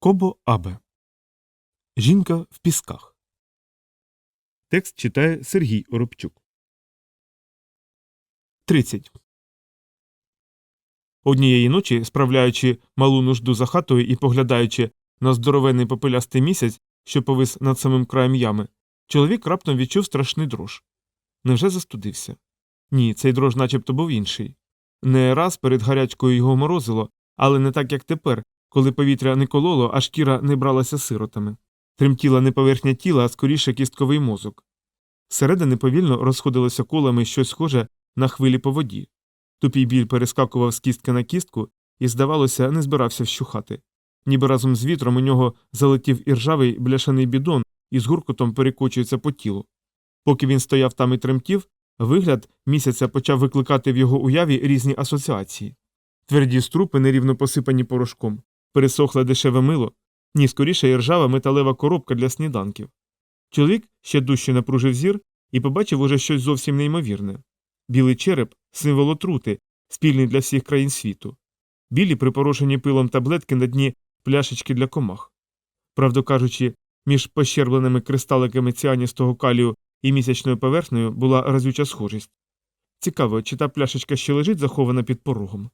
Кобо Абе. Жінка в пісках. Текст читає Сергій Оробчук. 30. Однієї ночі, справляючи малу нужду за хатою і поглядаючи на здоровенний попелястий місяць, що повис над самим краєм ями, чоловік раптом відчув страшний дрож. Невже застудився? Ні, цей дрож начебто був інший. Не раз перед гарячкою його морозило, але не так, як тепер, коли повітря не кололо, а шкіра не бралася сиротами. Тремтіла не поверхня тіла, а скоріше кістковий мозок. Зсередини повільно розходилося колами щось схоже на хвилі по воді. Тупій біль перескакував з кістки на кістку і, здавалося, не збирався вщухати. Ніби разом з вітром у нього залетів іржавий бляшаний бідон і з гуркотом перекочується по тілу. Поки він стояв там і тремтів, вигляд місяця почав викликати в його уяві різні асоціації. Тверді струпи, нерівно посипані порошком, пересохле дешеве мило, ні скоріше іржава металева коробка для сніданків. Чоловік ще дужче напружив зір і побачив уже щось зовсім неймовірне. Білий череп символ отрути, спільний для всіх країн світу. Білі припорошені пилом таблетки на дні пляшечки для комах. Правду кажучи, між пощербленими кристаликами ціаністого калію і місячною поверхнею була разюча схожість. Цікаво, чи та пляшечка ще лежить захована під порогом.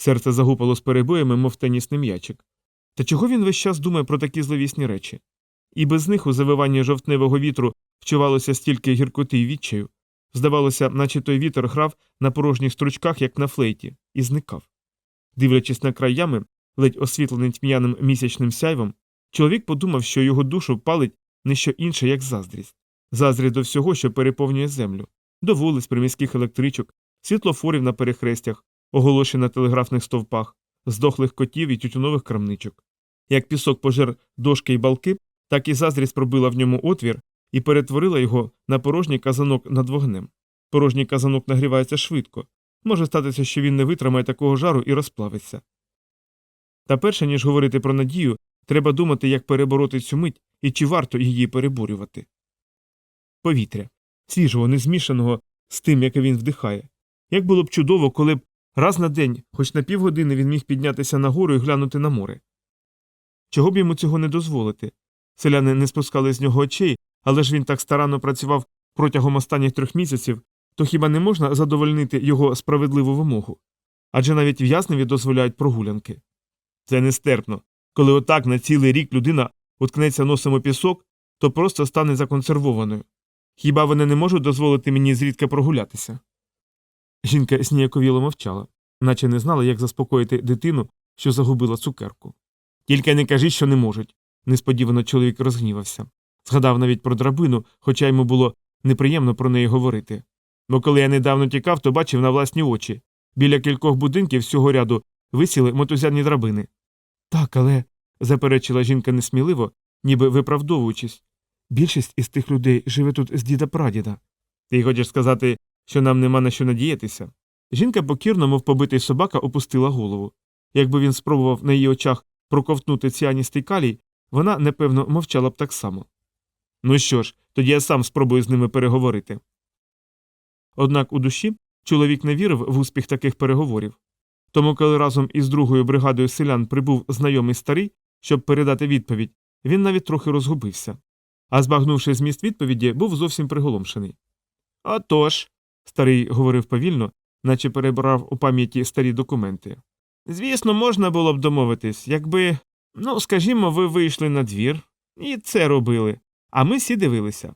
Серце загупало з перебоями, мов тенісний м'ячик. Та чого він весь час думає про такі зловісні речі? І без них у завиванні жовтневого вітру вчувалося стільки гіркоти й відчаю. Здавалося, наче той вітер грав на порожніх стручках, як на флейті, і зникав. Дивлячись на край ями, ледь освітлений тьмяним місячним сяйвом, чоловік подумав, що його душу палить не що інше, як заздрість. Заздрість до всього, що переповнює землю, до вулиць, приміських електричок, світлофорів на перехрестях, оголошень на телеграфних стовпах, здохлих котів і тютюнових крамничок. Як пісок пожер дошки й балки, так і заздрість пробила в ньому отвір і перетворила його на порожній казанок над вогнем. Порожній казанок нагрівається швидко. Може статися, що він не витримає такого жару і розплавиться. Та перше, ніж говорити про надію, треба думати, як перебороти цю мить і чи варто її переборювати. Повітря свіжого, незмішаного з тим, яке він вдихає. Як було б чудово, коли б раз на день, хоч на півгодини він міг піднятися нагору і глянути на море. Чого б йому цього не дозволити? Селяни не спускали з нього очей, але ж він так старанно працював протягом останніх трьох місяців, то хіба не можна задовольнити його справедливу вимогу? Адже навіть в'язневі дозволяють прогулянки. Це нестерпно. Коли отак на цілий рік людина уткнеться носом у пісок, то просто стане законсервованою. Хіба вони не можуть дозволити мені зрідка прогулятися? Жінка сніяковіло мовчала, наче не знала, як заспокоїти дитину, що загубила цукерку. Тільки не кажи, що не можуть. Несподівано чоловік розгнівався. Згадав навіть про драбину, хоча йому було неприємно про неї говорити. Бо коли я недавно тікав, то бачив на власні очі. Біля кількох будинків з цього ряду висіли мотузяні драбини. Так, але, заперечила жінка несміливо, ніби виправдовуючись, більшість із тих людей живе тут з діда прадіда. Ти хочеш сказати, що нам нема на що надіятися? Жінка покірно, мов побитий собака, опустила голову. Якби він спробував на її очах проковтнути ціаністий калій, вона, непевно, мовчала б так само. Ну що ж, тоді я сам спробую з ними переговорити. Однак у душі чоловік не вірив в успіх таких переговорів. Тому, коли разом із другою бригадою селян прибув знайомий старий, щоб передати відповідь, він навіть трохи розгубився. А збагнувши зміст відповіді, був зовсім приголомшений. Отож, старий говорив повільно, наче перебрав у пам'яті старі документи. Звісно, можна було б домовитись, якби, ну, скажімо, ви вийшли на двір і це робили, а ми всі дивилися.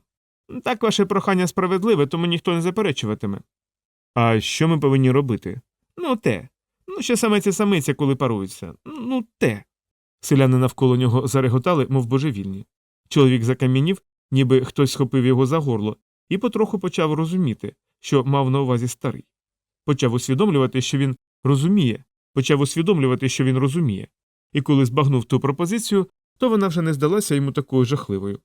Так ваше прохання справедливе, тому ніхто не заперечуватиме. А що ми повинні робити? Ну, те. Ну, що самець самиця, коли паруються. Ну, те. Селяни навколо нього зареготали, мов божевільні. Чоловік закам'янів, ніби хтось схопив його за горло, і потроху почав розуміти, що мав на увазі старий. Почав усвідомлювати, що він розуміє, почав усвідомлювати, що він розуміє. І коли збагнув ту пропозицію, то вона вже не здалася йому такою жахливою.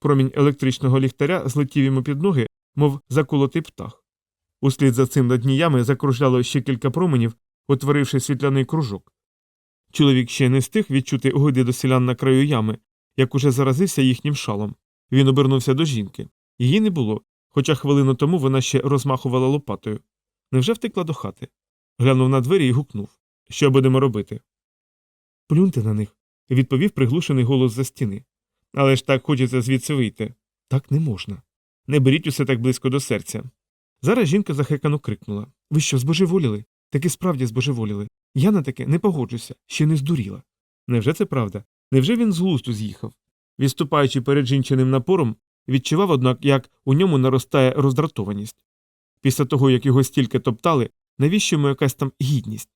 Промінь електричного ліхтаря злетів йому під ноги, мов заколотий птах. Услід за цим над дніями закружляло ще кілька променів, утворивши світляний кружок. Чоловік ще не встиг відчути огиди до селян на краю ями, як уже заразився їхнім шалом. Він обернувся до жінки. Її не було, хоча хвилину тому вона ще розмахувала лопатою. Невже втекла до хати? Глянув на двері і гукнув Що будемо робити? Плюньте на них, відповів приглушений голос за стіни. Але ж так хочеться звідси вийти. Так не можна. Не беріть усе так близько до серця. Зараз жінка захекано крикнула Ви що, збожеволіли? Таки справді збожеволіли. Я на таке не погоджуся, ще не здуріла. Невже це правда? Невже він з глузду з'їхав? Відступаючи перед жінчиним напором, відчував, однак, як у ньому наростає роздратованість. Після того, як його стільки топтали, навіщо йому якась там гідність?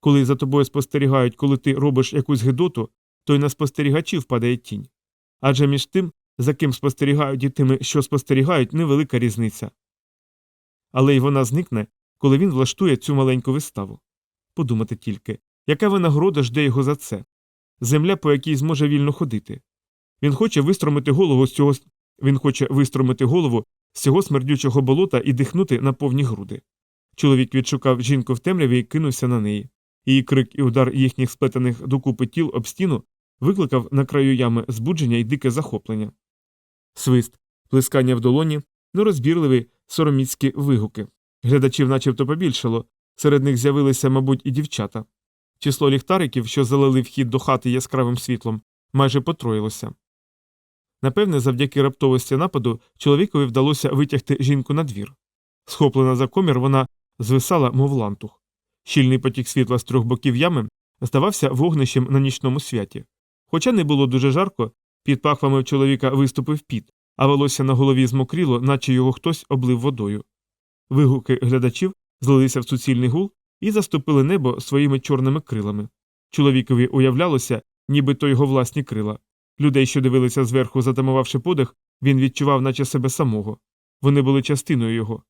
Коли за тобою спостерігають, коли ти робиш якусь гидоту, то й на спостерігачів падає тінь. Адже між тим, за ким спостерігають і тими, що спостерігають, невелика різниця. Але й вона зникне, коли він влаштує цю маленьку виставу. Подумати тільки, яка винагорода жде його за це? Земля, по якій зможе вільно ходити. Він хоче вистромити голову з цього він хоче вистромити голову з цього смердючого болота і дихнути на повні груди. Чоловік відшукав жінку в темряві і кинувся на неї. Її крик і удар їхніх сплетених докупи тіл об стіну викликав на краю ями збудження і дике захоплення. Свист, плескання в долоні, нерозбірливі сороміцькі вигуки. Глядачів начебто побільшало, серед них з'явилися, мабуть, і дівчата. Число ліхтариків, що залили вхід до хати яскравим світлом, майже потроїлося. Напевне, завдяки раптовості нападу чоловікові вдалося витягти жінку на двір. Схоплена за комір, вона звисала, мов лантух. Щільний потік світла з трьох боків ями здавався вогнищем на нічному святі. Хоча не було дуже жарко, під пахвами в чоловіка виступив піт, а волосся на голові змокріло, наче його хтось облив водою. Вигуки глядачів злилися в суцільний гул і заступили небо своїми чорними крилами. Чоловікові уявлялося, ніби то його власні крила. Людей, що дивилися зверху, затамувавши подих, він відчував, наче себе самого. Вони були частиною його.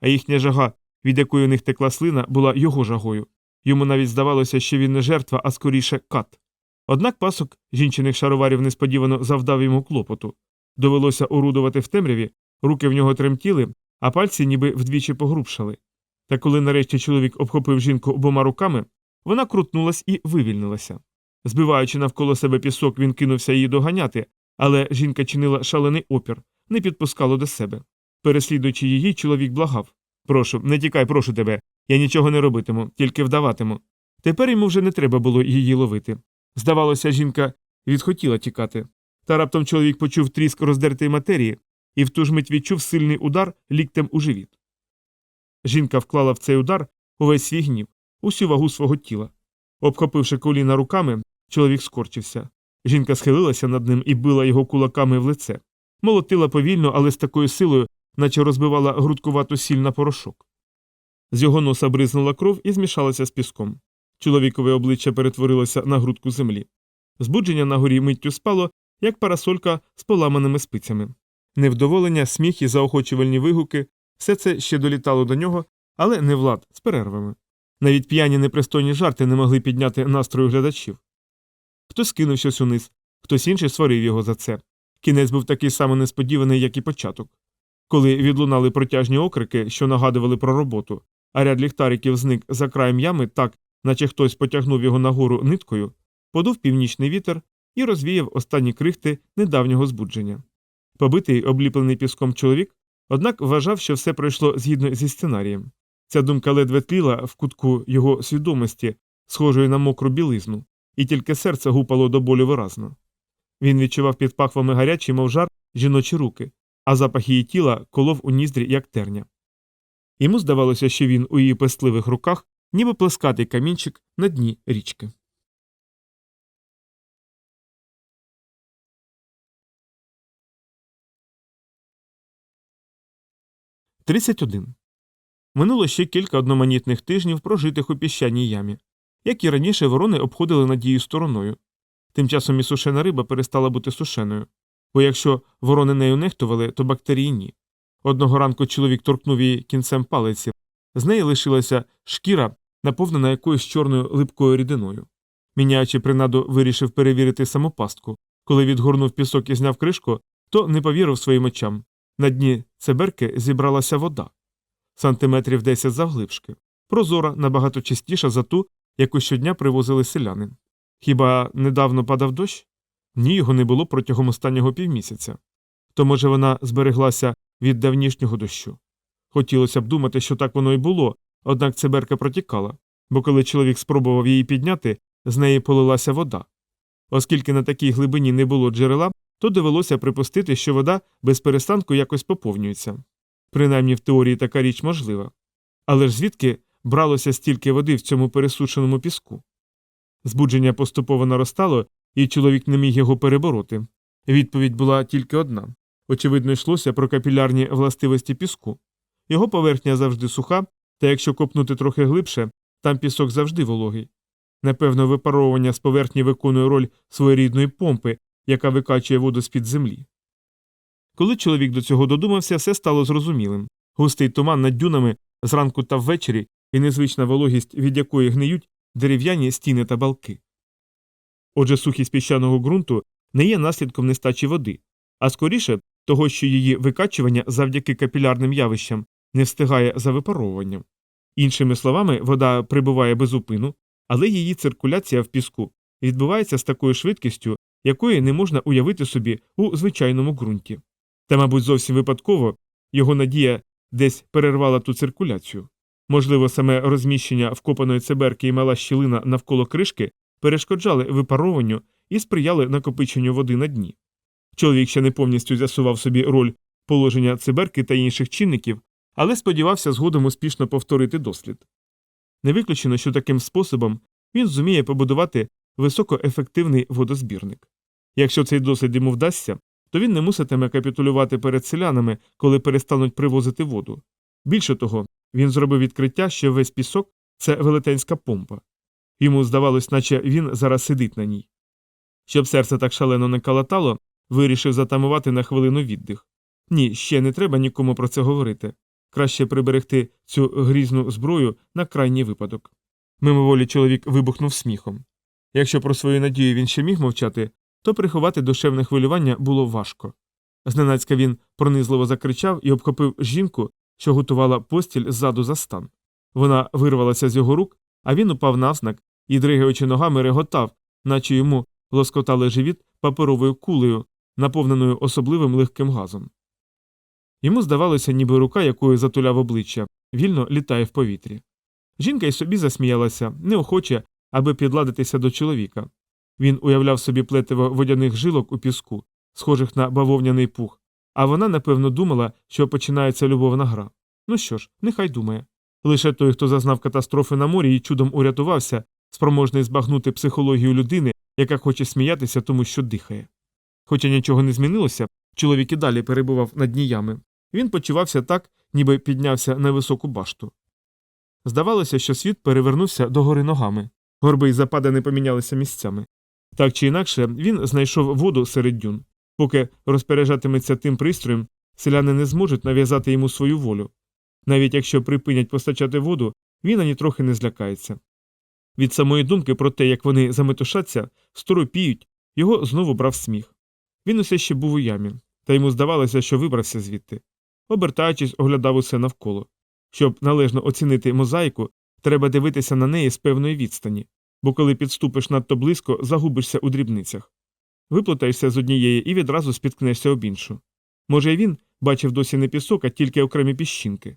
А їхня жага, від якої у них текла слина, була його жагою. Йому навіть здавалося, що він не жертва, а скоріше кат. Однак пасок жінчиних шароварів несподівано завдав йому клопоту. Довелося орудувати в темряві, руки в нього тремтіли, а пальці ніби вдвічі погрубшали. Та коли нарешті чоловік обхопив жінку обома руками, вона крутнулась і вивільнилася. Збиваючи навколо себе пісок, він кинувся її доганяти, але жінка чинила шалений опір, не підпускала до себе. Переслідуючи її, чоловік благав Прошу, не тікай, прошу тебе. Я нічого не робитиму, тільки вдаватиму. Тепер йому вже не треба було її ловити. Здавалося, жінка відхотіла тікати. Та раптом чоловік почув тріск роздертої матерії і в ту ж мить відчув сильний удар ліктем у живіт. Жінка вклала в цей удар увесь свій гнів, усю вагу свого тіла. Обхопивши коліна руками, чоловік скорчився. Жінка схилилася над ним і била його кулаками в лице. Молотила повільно, але з такою силою, наче розбивала грудкувату сіль на порошок. З його носа бризнула кров і змішалася з піском. Чоловікове обличчя перетворилося на грудку землі. Збудження на горі миттю спало, як парасолька з поламаними спицями. Невдоволення, сміх і заохочувальні вигуки все це ще долітало до нього, але не влад з перервами. Навіть п'яні непристойні жарти не могли підняти настрою глядачів. Хтось кинув щось униз, хтось інший сварив його за це. Кінець був такий само несподіваний, як і початок. Коли відлунали протяжні окрики, що нагадували про роботу, а ряд ліхтариків зник за краєм ями так, наче хтось потягнув його нагору ниткою, подув північний вітер і розвіяв останні крихти недавнього збудження. Побитий, обліплений піском чоловік, однак вважав, що все пройшло згідно зі сценарієм. Ця думка ледве тліла в кутку його свідомості, схожої на мокру білизну, і тільки серце гупало до болю виразно. Він відчував під пахвами гарячі, мов жар, жіночі руки, а запах її тіла колов у ніздрі, як терня. Йому здавалося, що він у її пестливих руках, ніби плескатий камінчик на дні річки. Тридцять один. Минуло ще кілька одноманітних тижнів, прожитих у піщаній ямі. Як і раніше, ворони обходили надію стороною. Тим часом і сушена риба перестала бути сушеною, бо якщо ворони нею нехтували, то бактерії ні. Одного ранку чоловік торкнув її кінцем палиці, з неї лишилася шкіра, наповнена якоюсь чорною липкою рідиною. Міняючи принаду, вирішив перевірити саму пастку. Коли відгорнув пісок і зняв кришку, то не повірив своїм очам. На дні цеберки зібралася вода сантиметрів 10 завглибшки, прозора набагато чистіша за ту, яку щодня привозили селяни. Хіба недавно падав дощ? Ні, його не було протягом останнього півмісяця. То, може, вона збереглася від давнішнього дощу. Хотілося б думати, що так воно й було, однак циберка протікала, бо коли чоловік спробував її підняти, з неї полилася вода. Оскільки на такій глибині не було джерела, то довелося припустити, що вода без перестанку якось поповнюється. Принаймні в теорії така річ можлива. Але ж звідки бралося стільки води в цьому пересушеному піску? Збудження поступово наростало, і чоловік не міг його перебороти. Відповідь була тільки одна очевидно, йшлося про капілярні властивості піску. Його поверхня завжди суха, та якщо копнути трохи глибше, там пісок завжди вологий. Напевно, випаровування з поверхні виконує роль своєрідної помпи, яка викачує воду з під землі. Коли чоловік до цього додумався, все стало зрозумілим густий туман над дюнами зранку та ввечері і незвична вологість, від якої гниють дерев'яні стіни та балки. Отже, сухість піщаного ґрунту не є наслідком нестачі води, а скоріше того, що її викачування завдяки капілярним явищам не встигає за випаровуванням. Іншими словами, вода прибуває без упину, але її циркуляція в піску відбувається з такою швидкістю, якої не можна уявити собі у звичайному ґрунті. Та, мабуть, зовсім випадково його надія десь перервала ту циркуляцію. Можливо, саме розміщення вкопаної циберки і мала щілина навколо кришки перешкоджали випарованню і сприяли накопиченню води на дні. Чоловік ще не повністю з'ясував собі роль положення циберки та інших чинників, але сподівався згодом успішно повторити дослід. Не виключено, що таким способом він зуміє побудувати високоефективний водозбірник. Якщо цей дослід йому вдасться, то він не муситиме капітулювати перед селянами, коли перестануть привозити воду. Більше того, він зробив відкриття, що весь пісок це велетенська помпа. Йому здавалось, наче він зараз сидить на ній. Щоб серце так шалено не калатало, вирішив затамувати на хвилину віддих. Ні, ще не треба нікому про це говорити. Краще приберегти цю грізну зброю на крайній випадок. Мимоволі чоловік вибухнув сміхом. Якщо про свою надію він ще міг мовчати, то приховати душевне хвилювання було важко. Зненацька він пронизливо закричав і обхопив жінку, що готувала постіль ззаду за стан. Вона вирвалася з його рук, а він упав навзнак і, дригаючи ногами, реготав, наче йому лоскотали живіт паперовою кулею, наповненою особливим легким газом. Йому здавалося, ніби рука, якою затуляв обличчя, вільно літає в повітрі. Жінка й собі засміялася, неохоче, аби підладитися до чоловіка. Він уявляв собі плетиво водяних жилок у піску, схожих на бавовняний пух, а вона, напевно, думала, що починається любовна гра. Ну що ж, нехай думає. Лише той, хто зазнав катастрофи на морі і чудом урятувався, спроможний збагнути психологію людини, яка хоче сміятися тому, що дихає. Хоча нічого не змінилося, чоловік і далі перебував над дні ями. Він почувався так, ніби піднявся на високу башту. Здавалося, що світ перевернувся догори ногами, горби й запади не помінялися місцями. Так чи інакше, він знайшов воду серед дюн. Поки розпоряджатиметься тим пристроєм, селяни не зможуть нав'язати йому свою волю. Навіть якщо припинять постачати воду, він ані трохи не злякається. Від самої думки про те, як вони заметушаться, сторопіють, його знову брав сміх. Він усе ще був у ямі, та йому здавалося, що вибрався звідти. Обертаючись, оглядав усе навколо. Щоб належно оцінити мозаїку, треба дивитися на неї з певної відстані, бо коли підступиш надто близько, загубишся у дрібницях. Виплутаєшся з однієї і відразу спіткнешся об іншу. Може, і він бачив досі не пісок, а тільки окремі піщинки.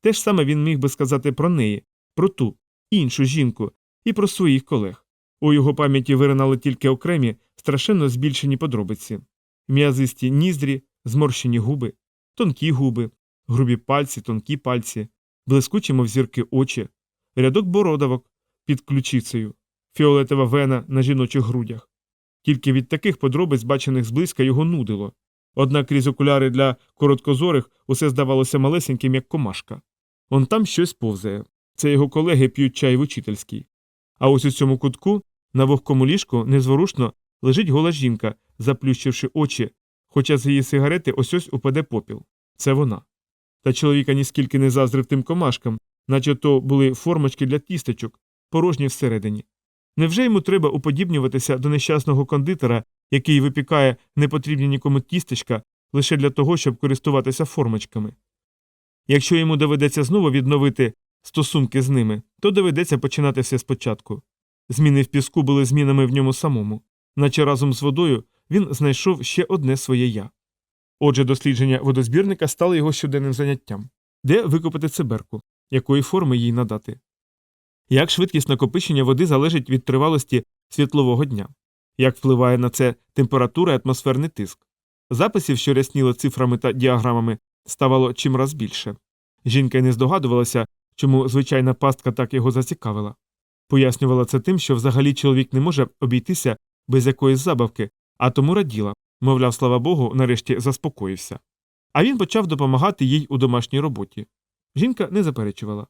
Те ж саме він міг би сказати про неї, про ту, іншу жінку і про своїх колег. У його пам'яті виринали тільки окремі, страшенно збільшені подробиці м'язисті ніздрі, зморщені губи, тонкі губи, грубі пальці, тонкі пальці, блискучі, мов зірки очі, рядок бородавок під ключицею, фіолетова вена на жіночих грудях. Тільки від таких подробиць, бачених зблизька, його нудило. Однак крізь окуляри для короткозорих усе здавалося малесеньким, як комашка. Он там щось повзає. Це його колеги п'ють чай в учительській. А ось у цьому кутку, на вогкому ліжку, незворушно лежить гола жінка, заплющивши очі, хоча з її сигарети ось ось упаде попіл. Це вона. Та чоловіка ніскільки не заздрив тим комашкам, наче то були формочки для тістечок, порожні всередині. Невже йому треба уподібнюватися до нещасного кондитера, який випікає непотрібні нікому тістечка лише для того, щоб користуватися формочками? Якщо йому доведеться знову відновити стосунки з ними, то доведеться починати все спочатку. Зміни в піску були змінами в ньому самому, наче разом з водою він знайшов ще одне своє я. Отже, дослідження водозбірника стало його щоденним заняттям де викопати циберку, якої форми їй надати. Як швидкість накопичення води залежить від тривалості світлового дня. як впливає на це температура і атмосферний тиск. Записів, що рясніли цифрами та діаграмами, ставало чимраз більше. Жінка й не здогадувалася, чому звичайна пастка так його зацікавила. Пояснювала це тим, що взагалі чоловік не може обійтися без якоїсь забавки, а тому раділа, мовляв, слава Богу, нарешті заспокоївся. А він почав допомагати їй у домашній роботі. Жінка не заперечувала.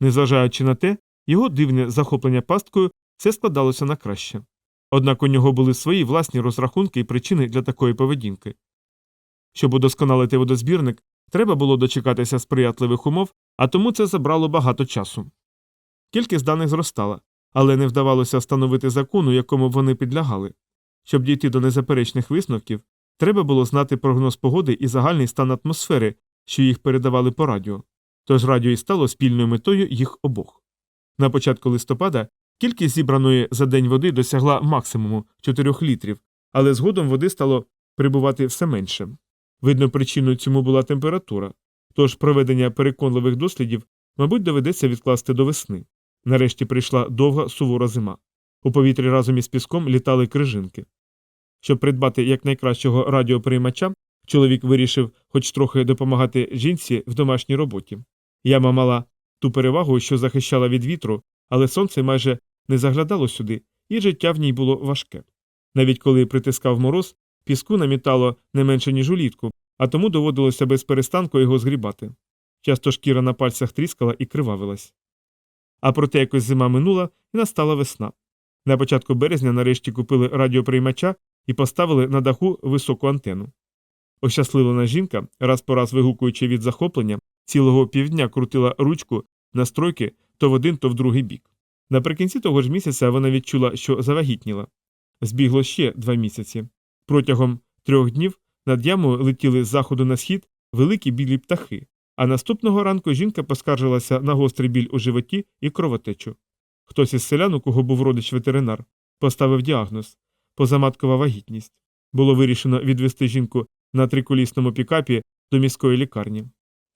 Незважаючи на те, його дивне захоплення пасткою все складалося на краще. Однак у нього були свої власні розрахунки і причини для такої поведінки. Щоб удосконалити водозбірник, треба було дочекатися сприятливих умов, а тому це забрало багато часу. Кількість даних зростала, але не вдавалося встановити закону, якому вони підлягали. Щоб дійти до незаперечних висновків, треба було знати прогноз погоди і загальний стан атмосфери, що їх передавали по радіо. Тож радіо і стало спільною метою їх обох. На початку листопада кількість зібраної за день води досягла максимуму 4 літрів, але згодом води стало прибувати все менше. Видно, причиною цьому була температура, тож проведення переконливих дослідів, мабуть, доведеться відкласти до весни. Нарешті прийшла довга сувора зима. У повітрі разом із піском літали крижинки. Щоб придбати якнайкращого радіоприймача, чоловік вирішив хоч трохи допомагати жінці в домашній роботі. Яма мала ту перевагу, що захищала від вітру, але сонце майже не заглядало сюди, і життя в ній було важке. Навіть коли притискав мороз, піску намітало не менше, ніж улітку, а тому доводилося без перестанку його згрібати. Часто шкіра на пальцях тріскала і кривавилась. А проте якось зима минула і настала весна. На початку березня нарешті купили радіоприймача і поставили на даху високу антену. Ощасливлена жінка, раз по раз вигукуючи від захоплення, цілого півдня крутила ручку настройки то в один, то в другий бік. Наприкінці того ж місяця вона відчула, що завагітніла. Збігло ще два місяці. Протягом трьох днів над ямою летіли з заходу на схід великі білі птахи, а наступного ранку жінка поскаржилася на гострий біль у животі і кровотечу. Хтось із селян, у кого був родич ветеринар, поставив діагноз позаматкова вагітність. Було вирішено відвести жінку на триколісному пікапі до міської лікарні.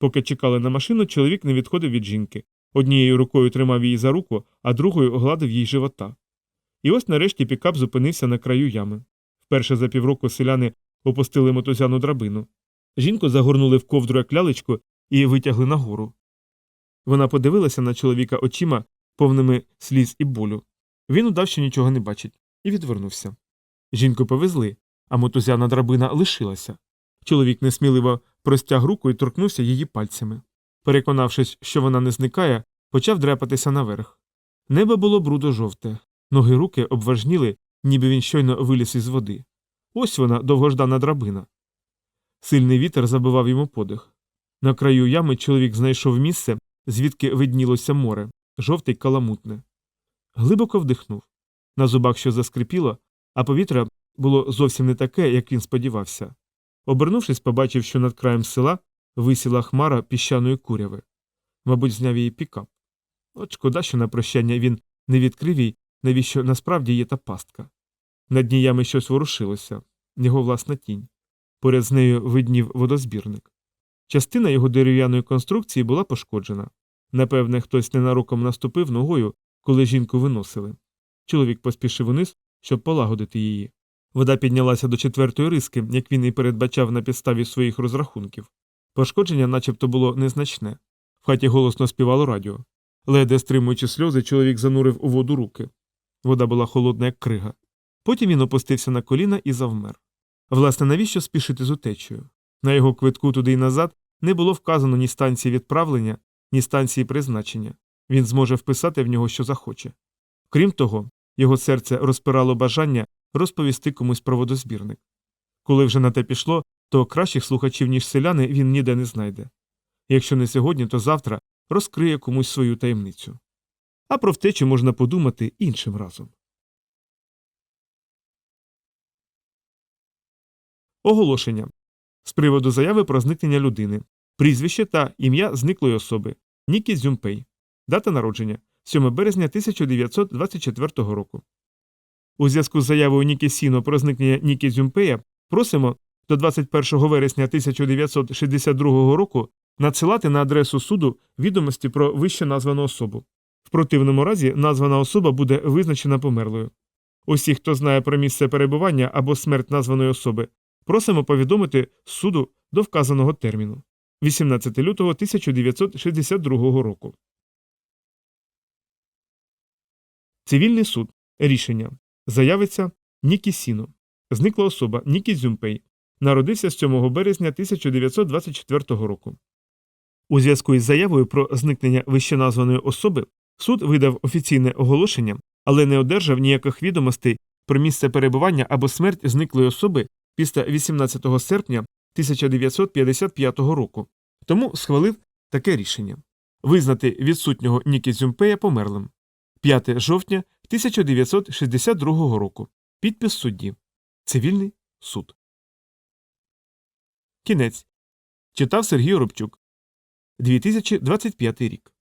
Поки чекали на машину, чоловік не відходив від жінки. Однією рукою тримав її за руку, а другою гладив їй живота. І ось нарешті пікап зупинився на краю ями. Вперше за півроку селяни опустили мотузяну драбину. Жінку загорнули в ковдру як лялечку і витягли нагору. Вона подивилася на чоловіка очима, повними сліз і болю. Він удав, що нічого не бачить, і відвернувся. Жінку повезли, а мотузяна драбина лишилася. Чоловік несміливо простяг руку і торкнувся її пальцями. Переконавшись, що вона не зникає, почав дряпатися наверх. Небо було брудо жовте, ноги руки обважніли, ніби він щойно виліз із води. Ось вона, довгождана драбина. Сильний вітер забивав йому подих. На краю ями чоловік знайшов місце, звідки виднілося море, жовте й каламутне. Глибоко вдихнув. На зубах що заскрипіло, а повітря було зовсім не таке, як він сподівався. Обернувшись, побачив, що над краєм села висіла хмара піщаної куряви. Мабуть, зняв її пікап. От шкода, що на прощання він не відкрив їй, навіщо насправді є та пастка. Над дніями щось ворушилося, його власна тінь. Поряд з нею виднів водозбірник. Частина його дерев'яної конструкції була пошкоджена. Напевне, хтось ненароком наступив ногою, коли жінку виносили. Чоловік поспішив униз, щоб полагодити її. Вода піднялася до четвертої риски, як він і передбачав на підставі своїх розрахунків. Пошкодження начебто було незначне. В хаті голосно співало радіо. Леде стримуючи сльози, чоловік занурив у воду руки. Вода була холодна, як крига. Потім він опустився на коліна і завмер. Власне, навіщо спішити з утечею? На його квитку туди й назад не було вказано ні станції відправлення, ні станції призначення. Він зможе вписати в нього, що захоче. Крім того, його серце розпирало бажання розповісти комусь про водозбірник. Коли вже на те пішло, то кращих слухачів, ніж селяни, він ніде не знайде. Якщо не сьогодні, то завтра розкриє комусь свою таємницю. А про втечу можна подумати іншим разом. Оголошення з приводу заяви про зникнення людини, прізвище та ім'я зниклої особи Нікі Зюмпей, дата народження 7 березня 1924 року. У зв'язку з заявою Нікі Сіно про зникнення Нікі Зюмпея просимо до 21 вересня 1962 року надсилати на адресу суду відомості про вище названу особу. В противному разі названа особа буде визначена померлою. Усі, хто знає про місце перебування або смерть названої особи, просимо повідомити суду до вказаного терміну 18 лютого 1962 року. Цивільний суд. Рішення. Заявиться Нікі Сіно. Зникла особа Нікі Зюмпей. Народився 7 березня 1924 року. У зв'язку із заявою про зникнення вищеназваної особи суд видав офіційне оголошення, але не одержав ніяких відомостей про місце перебування або смерть зниклої особи після 18 серпня 1955 року. Тому схвалив таке рішення визнати відсутнього Нікі Зюмпея померлим. 5 жовтня 1962 року. Підпис судді. Цивільний суд. Кінець. Читав Сергій Оробчук. 2025 рік.